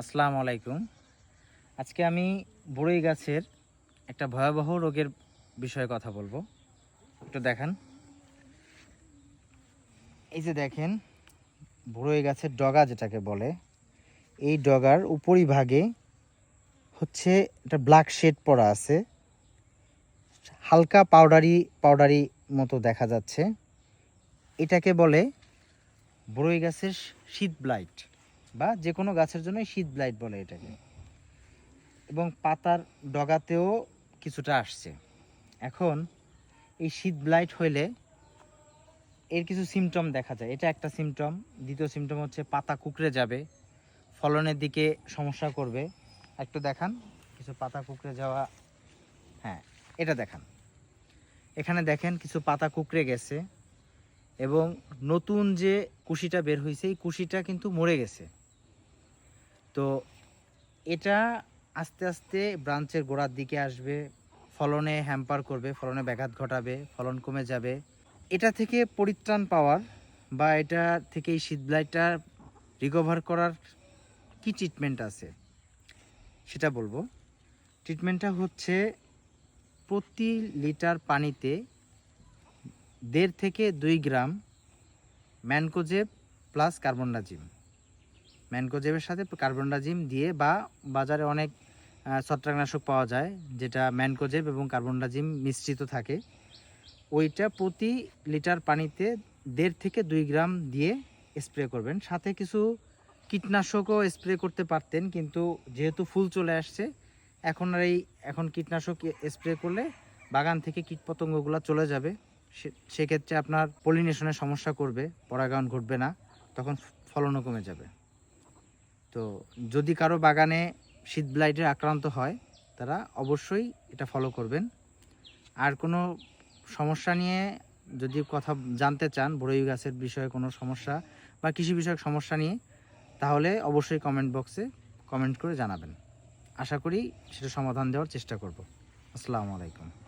আসসালামু আলাইকুম। আজকে আমি বড়ই গাছের একটা ভয়াবহ রোগের বিষয়ে কথা বলব। একটু দেখান। এই যে দেখেন, বড়ই গাছের ডগা যেটাকে বলে, এই ডগার উপরিভাগে হচ্ছে একটা ব্ল্যাক শেড পড়া আছে। হালকা পাউডারি পাউডারি মতো দেখা যাচ্ছে। এটাকে বলে বড়ই গাছের শীত ব্লাইট বা যে কোনো গাছের জন্য শীত ব্লাইট বলে এটাকে। এবং পাতার ডগাতেও কিছুটা আসছে। এখন এই শীত ব্লাইট হইলে এর কিছু সিমটম দেখা যায়। এটা একটা সিমটম দ্বিতীয় সিমটম হচ্ছে পাতা কুকড়ে যাবে, ফলনের দিকে সমস্যা করবে। একটু দেখান, কিছু পাতা কুকড়ে যাওয়া হ্যাঁ এটা দেখান। এখানে দেখেন কিছু পাতা কুকড়ে গেছে এবং নতুন যে কুশিটা বের হয়েছে এই কুশিটা কিন্তু মরে গেছে। তো এটা আস্তে আস্তে ব্রাঞ্চের গোড়ার দিকে আসবে, ফলনে হ্যাম্পার করবে, ফলনে ব্যাঘাত ঘটাবে, ফলন কমে যাবে। এটা থেকে পরিত্রাণ পাওয়ার বা এটা থেকে এই শীতব্লাইটটা রিকভার করার কি ট্রিটমেন্ট আছে? সেটা বলব। ট্রিটমেন্টটা হচ্ছে প্রতি লিটার পানিতে দেড় থেকে দুই গ্রাম ম্যানকোজেব প্লাস কার্বনডাজিম। ম্যানকোজেবের সাথে কার্বনডাজিম দিয়ে বা বাজারে অনেক ছত্রাকনাশক পাওয়া যায়, যেটা ম্যানকোজেব এবং কার্বনডাজিম মিশ্রিত থাকে। ওইটা প্রতি লিটার পানিতে দেড় থেকে দুই গ্রাম দিয়ে স্প্রে করবেন। সাথে কিছু কীটনাশকও স্প্রে করতে পারতেন, কিন্তু যেহেতু ফুল চলে আসছে, এখন আর এই, এখন কীটনাশক স্প্রে করলে বাগান থেকে কীটপতঙ্গগুলো চলে যাবে। সেক্ষেত্রে আপনার পলিনেশনের সমস্যা করবে, পরাগায়ন ঘটবে না, তখন ফলনও কমে যাবে। তো যদি কারও বাগানে শীত ব্লাইটের আক্রান্ত হয়, তারা অবশ্যই এটা ফলো করবেন। আর কোনো সমস্যা নিয়ে যদি কথা জানতে চান, বড়ই গাছের বিষয়ে কোনো সমস্যা বা কৃষি বিষয়ক সমস্যা নিয়ে, তাহলে অবশ্যই কমেন্ট বক্সে কমেন্ট করে জানাবেন। আশা করি সেটা সমাধান দেওয়ার চেষ্টা করব। আসসালামু আলাইকুম।